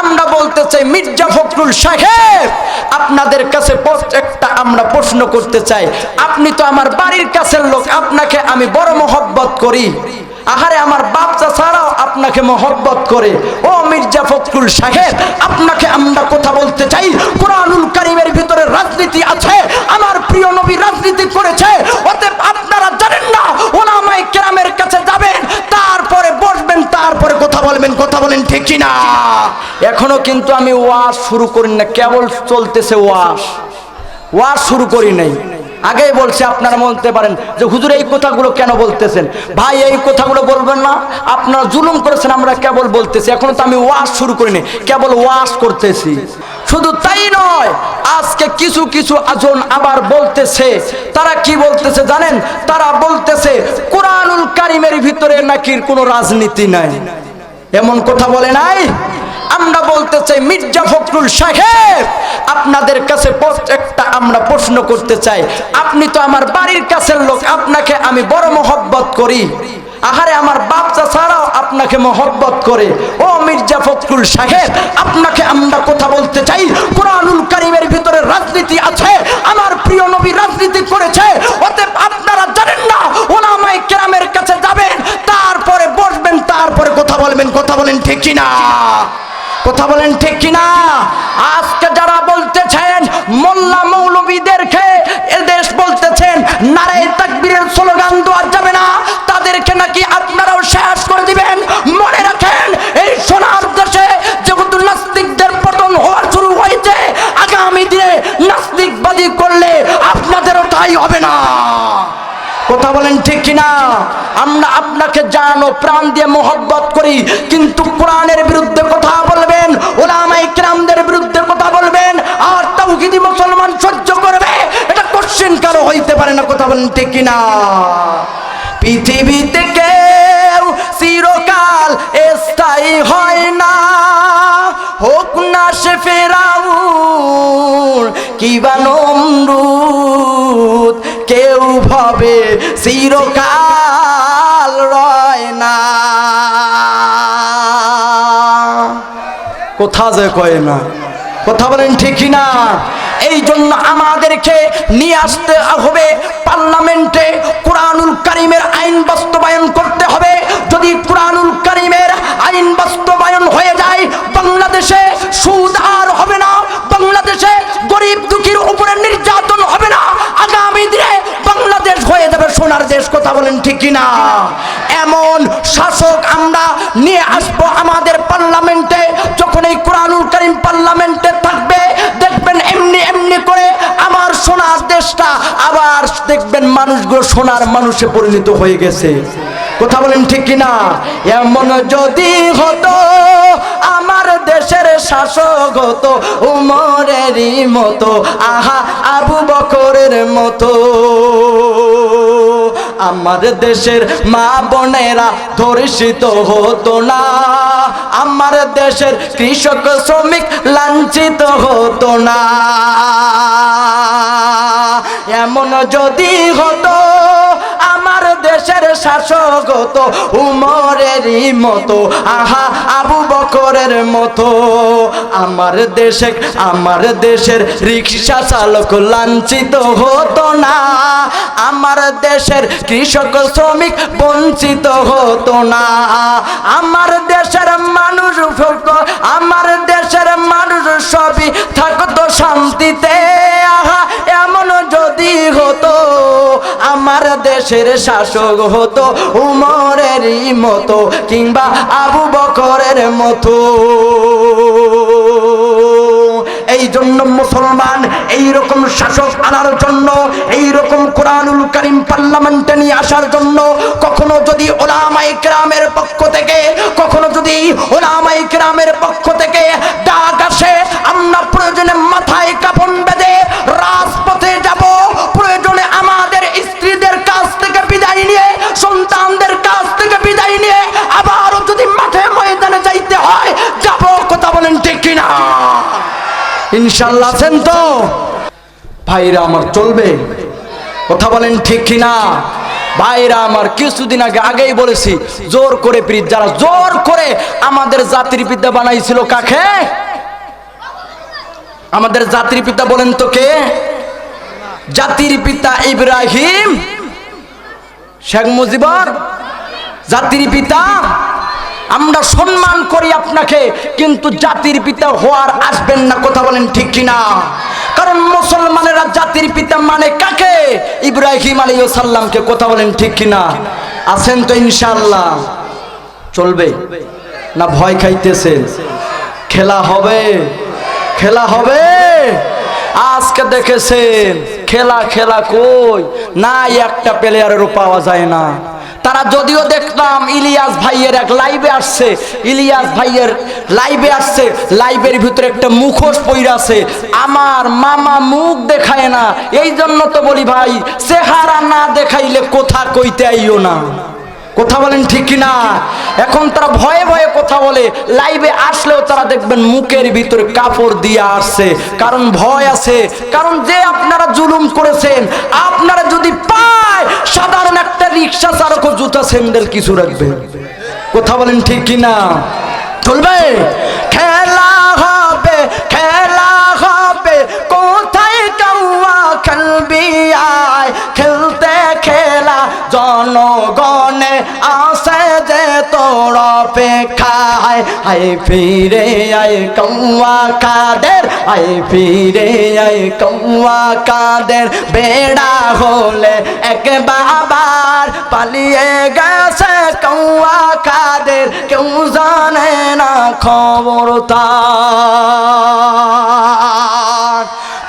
আমরা বলতে চাই মির্জা ফখরুল সাহেব, আপনাদের কাছে একটা আমরা প্রশ্ন করতে চাই। আপনি তো আমার বাড়ির কাছের লোক, আপনাকে আমি বড় মহব্বত করি। আহারে, আমার বাচ্চা ছাড়াও আপনাকে মহব্বত করে। ও মির্জা ফখরুল সাহেব, আপনাকে আমরা কথা বলতে চাই। বলবেন, কথা বলেন, ঠিক না এখনও কিন্তু আমি ওয়াজ শুরু করি না, কেবল চলতেছে ওয়াজ। ওয়াজ শুরু করি নাই। আগেই বলছে, আপনারা বলতে পারেন যে, হুজুর, এই কথাগুলো কেন বলতেছেন? ভাই, এই কথাগুলো বলবেন না। আপনারা জুলুম করেছেন, আমরা কেবল বলতেছি। এখনও তো আমি ওয়াজ শুরু করিনি কেবল ওয়াজ করতেছি। শুধু তাই নয়, আজকে কিছু কিছু আজন আবার বলতেছে। তারা কি বলতেছে জানেন? তারা বলতেছে, কোরআনুল কারিমের ভিতরে নাকি কোনো রাজনীতি নাই? এমন কথা বলে নাই? আমরা বলতে চাই মির্জা ফখরুল সাহেব, আপনাদের কাছে একটা আমরা প্রশ্ন করতে চাই। আপনি তো আমার বাড়ির কাছের লোক, আপনাকে আমি বড় মহব্বত করি। আহারে, আমার বাচ্চা ছাড়াও আপনাকে মহব্বত করে। ও মির্জা ফখরুল সাহেব, আপনাকে আমরা কথা বলতে চাই। কোরআনুল কথা বলেন ঠিক কিনা? আজকে যারা বলতেছেন, মোল্লা মৌলবীদেরকে এদেশ বলতেছেন নারে তাকবীরের স্লোগান দেওয়া যাবে না, তাদেরকে নাকি আপনারাও শেষ করে দিবেন? মনে রাখেন, এই সোনার দেশে যেহেতু নাস্তিকদের পতন হওয়ার শুরু হয়েছে, আগামী দিনে নাস্তিকবাদী করলে আপনাদেরও তাই হবে না। কথা বলেন ঠিক কিনা? আমরা আপনাকে জানো, প্রাণ দিয়ে মোহব্বত করি, কিন্তু কোরআনের বিরুদ্ধে কথা বলবেন ওলামাই ক্রামদের বিরুদ্ধে কথা বলবেন, আর তাওহিদি মুসলমান সহ্য করবে, এটা কোশ্চেন কারও হইতে পারে না, কথা বলেন ঠিক কিনা? পৃথিবীতে কেউ চিরকাল স্থায়ী হয় না। হোক না সে ফেরাউন কিবা নমরুদ। কেউ ভাবে চিরকাল রয় না। কোথা যে কয় না, কথা বলেন ঠিক না এই জন্য আমাদেরকে নিয়ে আসতে হবে পার্লামেন্টে কোরআনুল কারিমের আইন বাস্তবায়ন সোনার কথা বলেন ঠিক কিনা? এমন শাসক আমরা নিয়ে আসব আমাদের পার্লামেন্টে, যখন এই কোরআনুল করিম পার্লামেন্টে থাকবে, দেখবেন এমনি এমনি করে আমার সোনার দেশটা, আবার দেখবেন মানুষগুলো সোনার মানুষে পরিণত হয়ে গেছে। কথা বলেন ঠিক কিনা? এমন যদি হতো, আমার দেশের শাসক হতো, উমরেরই মতো, আহা আবু বকরের মতো। আমার দেশের মা বোনেরা ধর্ষিত হতো না। আমার দেশের কৃষক, শ্রমিক লাঞ্ছিত হতো না। এমন যদি হতো দেশের শাসক হতো উমরেরই মতো, আহা, আবু বকরের মতো। আমার দেশে, আমার দেশের রিক্সা চালক লাঞ্ছিত হতো না। আমার দেশের কৃষক, শ্রমিক বঞ্চিত হতো না। আমার দেশের মানুষ আমার দেশের মানুষ সবই থাকতো শান্তিতে। আহা, এমন যদি হতো আমার দেশের শাসক হতো উমরেরই মতো কিংবা আবু বকরের মতো। এই জন্য মুসলমান এই রকম শাসক আনার জন্য এই রকম কোরআনুল করিম পার্লামেন্টে নিয়ে আসার জন্য কখনো যদি ওলামাই গ্রামের পক্ষ থেকে, কখনো যদি ওলামাই গ্রামের পক্ষ থেকে ডাক আসে, আমরা প্রয়োজনে মাথায় কাপড় সন্তানদের কাছ থেকে বিদায় নিয়ে আবারও যদি মাঠে ময়দানে যাইতে হয়, যাব, কথা বলেন ঠিক কিনা? ইনশাল্লাহ আছেন তো? ভাইরা আমার চলবে। কথা বলেন ঠিক কিনা? ভাইরা আমার কিছুদিন আগে, আগেই বলেছি, জোর করে প্রীত যারা জোর করে আমাদের জাতির পিতা বানাইছিল কাকে? আমাদের জাতির পিতা বলেন তো কে? জাতির পিতা ইব্রাহিম। শেখ মুজিবর, জাতির পিতা, আমরা সম্মান করি আপনাকে, কিন্তু জাতির পিতা হওয়ার আসবেন না, কথা বলেন ঠিক কিনা? কারণ মুসলমানেরা জাতির পিতা মানে কাকে? ইব্রাহিম আলী সাল্লামকে কথা বলেন ঠিক কিনা? আছেন তো ইনশাল্লাহ চলবে? না ভয় খাইতেছেন? খেলা হবে? খেলা হবে? আজকে দেখেছেন, খেলা খেলা কই? না একটা প্লেয়ারেরও পাওয়া যায় না। তারা যদিও দেখলাম ইলিয়াস ভাইয়ের এক লাইভে আসছে, ইলিয়াস ভাইয়ের লাইভে আসছে লাইভের ভিতরে একটা মুখোশ পইরা আছে আমার মামা মুখ দেখায় না এই জন্য তো বলি ভাই, চেহারা না দেখাইলে কোথা কইতে আইও না। কথা বলেন ঠিক কিনা? এখন তারা ভয়ে ভয়ে কথা বলে। লাইভে আসলেও তারা দেখবেন মুখের ভিতরে কাপড় দিয়ে আসছে। কারণ ভয় আছে। কারণ যে আপনারা জুলুম করেছেন, আপনারা যদি পায়, সাধারণ একটা রিক্সা চালক জুতা স্যান্ডেল কিছু রাখবে। কথা বলেন ঠিক কিনা? চলবে? খেলা আই ফিরে কৌয়া কাদের ফিরে কৌয়া কাদের। বেড়া হলে এক বাবার পালিয়ে গেছে কৌয়া কাদের, কেউ জানে না খবর তার।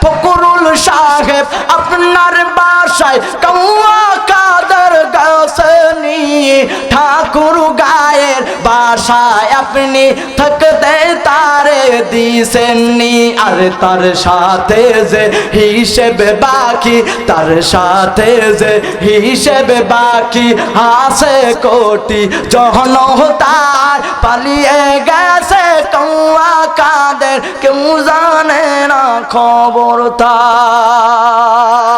ফকরুল সাহেব আপনার বাসায় কৌয়া বাসায় আপনি থাকতে তারে দিছেননি। আর তার সাথে যে হিসেবে বাকি, তার সাথে যে হিসেবে বাকি, আছে কোটি যখন তার, পালিয়ে গেছে কৌয়া কাদের, কেউ জানে না খবর তার।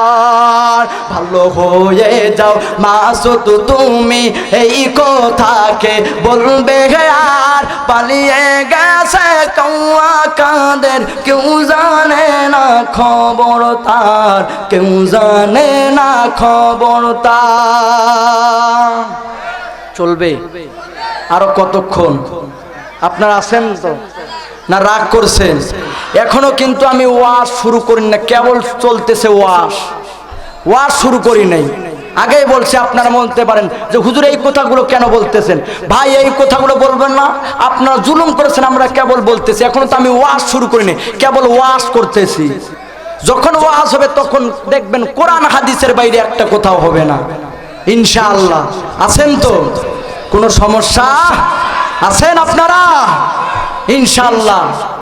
ভালো হয়ে যাও। মাসুদ তুমি এই কথাকে বলবে। আর পালিয়ে গেছে কৌয়া কাদের। কেউ জানে না খবর তার। কেউ জানে না খবর তার। চলবে। আরও কতক্ষণ? আপনারা আছেন তো? না, রাগ করছেন? এখনও কিন্তু আমি ওয়াশ শুরু করি না কেবল চলতেছে ওয়াশ। ওয়াশ শুরু করি নাই। আগেই বলছে, আপনারা বলতে পারেন যে, হুজুর, এই কথাগুলো কেন বলতেছেন? ভাই, এই কথাগুলো বলবেন না। আপনারা জুলুম করেছেন, আমরা কেবল বলতেছি। এখনও তো আমি ওয়াশ শুরু করিনি কেবল ওয়াশ করতেছি। যখন ওয়াজ হবে, তখন দেখবেন কোরআন হাদিসের বাইরে একটা কোথাও হবে না। ইনশাআল্লাহ। আছেন তো? কোনো সমস্যা? আছেন আপনারা? ইনশাআল্লাহ।